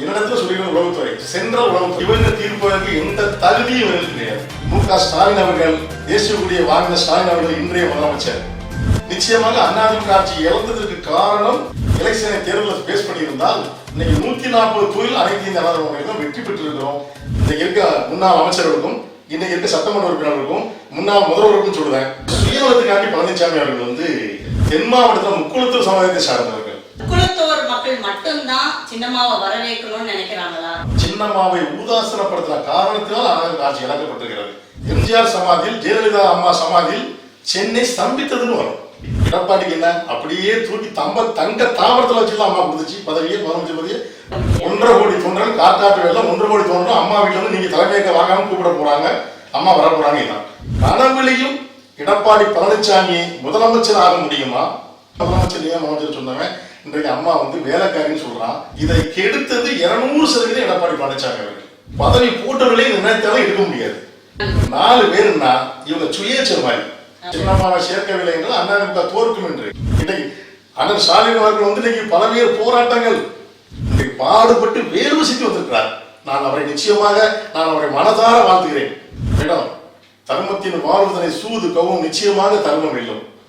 என்னிடத்துல சொல்லிக்கிற உளவுத்துறை. சென்ற உளவுத்துறை. இவங்க தீர்ப்பதற்கு எந்த தகுதியும் இவர்களுக்கு கிடையாது. மு க ஸ்டாலின் அவர்கள் தேசிய கொடியை வாழ்ந்த ஸ்டாலின் அவர்கள் இன்றைய முதலமைச்சர். நிச்சயமாக அண்ணாதிமுக ஆட்சி இழந்ததற்கு காரணம் எலெக்ஷனை தேர்தலில் பேஸ் பண்ணியிருந்தால் இன்னைக்கு நூத்தி நாற்பது தொழில் அனைத்து இந்த அனாதரவுகளும் வெற்றி பெற்றிருக்கிறோம். இன்னைக்கு இருக்க முன்னாள் அமைச்சர்களுக்கும் இன்னைக்கு இருக்க சட்டமன்ற உறுப்பினர்களுக்கும் முன்னாள் முதல்வருக்கும் சொல்லுவேன் சுயநலத்துக்காண்டி பழனிசாமி அவர்கள் வந்து தென் மாவட்டத்தில் முக்குளத்தூர் சமுதாயத்தை சார்ந்தவர்கள் மட்டும்தான் சின்னம்மாவை வரவேற்கணும்னு நினைக்கிறாங்களா? சின்னம்மாவை ஊதாசனப்படுத்தின காரணத்தினால் அனாதை ஆட்சி இழக்கப்பட்டிருக்கிறது எம்ஜிஆர் சமாதியில் ஜெயலலிதா அம்மா சமாதியில் சென்னை ஸ்தம்பித்ததுன்னு வரும். எடப்பாடிக்கு என்ன? அப்படியே தூக்கி தம்ப தங்க தாமரத்தில் வச்சுலாம் அம்மா கொடுத்துச்சு. பதவியே பதினஞ்சு பதவியே. ஒன்றரை கோடி தொண்டர்கள் காட்டாற்று வெள்ளம் ஒன்றரை கோடி தொண்டரும் அம்மா வீட்டில் இருந்து நீங்கள் தலைமையேற்க வாங்காம கூப்பிட போறாங்க. அம்மா வர போறாங்க இதான் கனவுலையும் எடப்பாடி பழனிசாமி முதலமைச்சர் ஆக முடியுமா? முதலமைச்சர் ஏன் முதலமைச்சர் சொன்னவன் இன்றைக்கு அம்மா வந்து வேலைக்காரின்னு சொல்றான். இதை கெடுத்தது இருநூறு சதவீதம் எடப்பாடி பழனிசாமி அவர்கள். பதவி போட்டவர்களே நினைத்தாலும் எடுக்க முடியாது. நாலு பேருன்னா இவங்க சுயேச்சர் மாதிரி சின்னம்மாவை சேர்க்கவில்லை என்றால் அண்ணா தோற்கும் என்று. இன்னைக்கு அண்ணன் ஸ்டாலின் அவர்கள் வந்து இன்னைக்கு பலவேறு போராட்டங்கள். இன்றைக்கு பாடுபட்டு வேர்வு சித்தி வந்திருக்கிறார். நான் அவரை நிச்சயமாக நான் அவரை மனதார வாழ்த்துகிறேன். மேடம் தர்மத்தின் வாழ்வதனை சூது கவும் நிச்சயமாக தர்மம் வெல்லும்